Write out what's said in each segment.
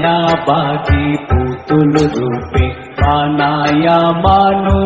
ছায়া বাজি পুতুল রূপে বানায়া মানু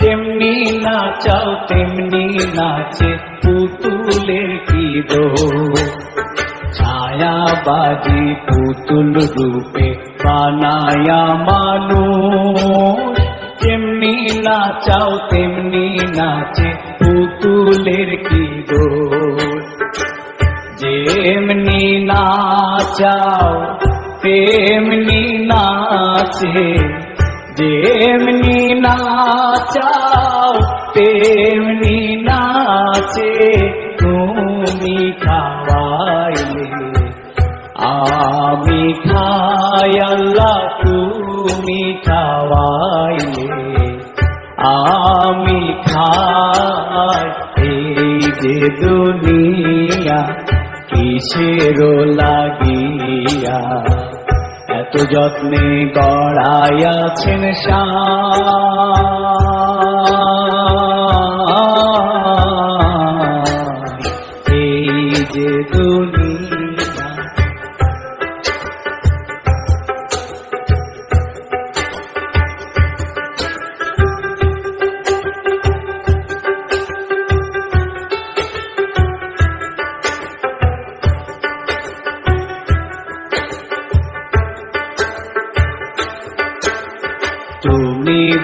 তেমনি নাচাও, তেমনি নাচে পুতুলের কি দো ছায়া বাজি পুতুল রূপে বানায়া মানু তেমনি নাচাও, তেমনি নাচে পুতুলের কি দোষ? যেমনি নাচাও তেমনি নাচে যেমনি নাচাও তেমনি নাচে তুমি খাওয়াইলে আমি খাই আল্লাহ তুমি খাওয়াইলে আমি খাই এই যে দুনিয়া কিসের লাগিয়া এত যত্নে গড়াইয়াছেন সার।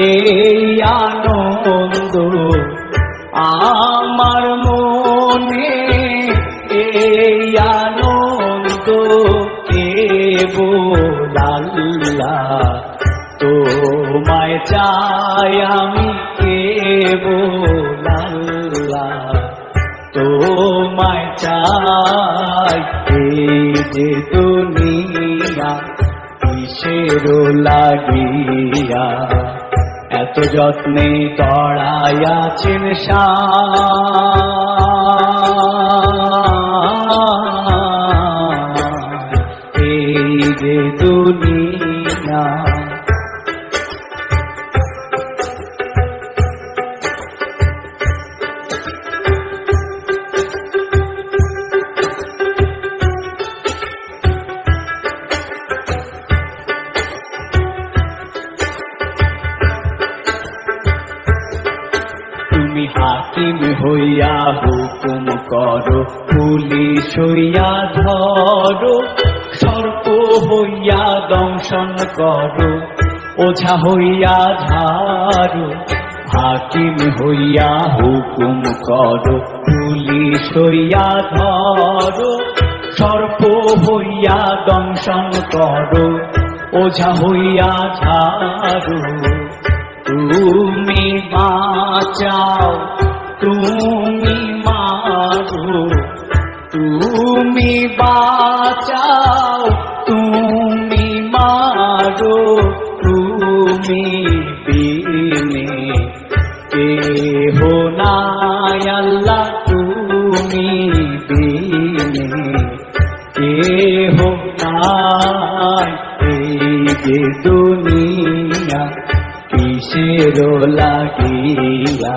এই আনন্দ আমার মনে এই আনন্দ কে বোলাল্লা তোমায় চাই আমি কে বোলাল্লা তোমায় চাই এই যে দুনিয়া কিসের লাগিয়া এত যত্নে গড়াইয়াছেন সার। হাকিম হইয়া হুকুম করো, পুলিশ হইয়া ধরো, সর্প হইয়া দংশন করো, ওঝা হইয়া ঝাড়ো, হাকিম হইয়া হুকুম করো, পুলিশ হইয়া ধরো, সর্প হইয়া দংশন করো, ওঝা হইয়া ঝাড়ো। তুমি বাঁচাও তুমি মারো তুমি বাঁচাও, তুমি মারো তুমি বিনে। কে হো আল্লাহ, তুমি বিনে। কে হো যে দুনিয়া, কিসের লাগিয়া?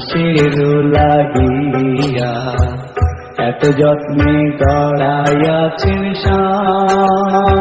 কিসের লাগিয়া এত যত্নে গড়াইয়াছেন শ্যাম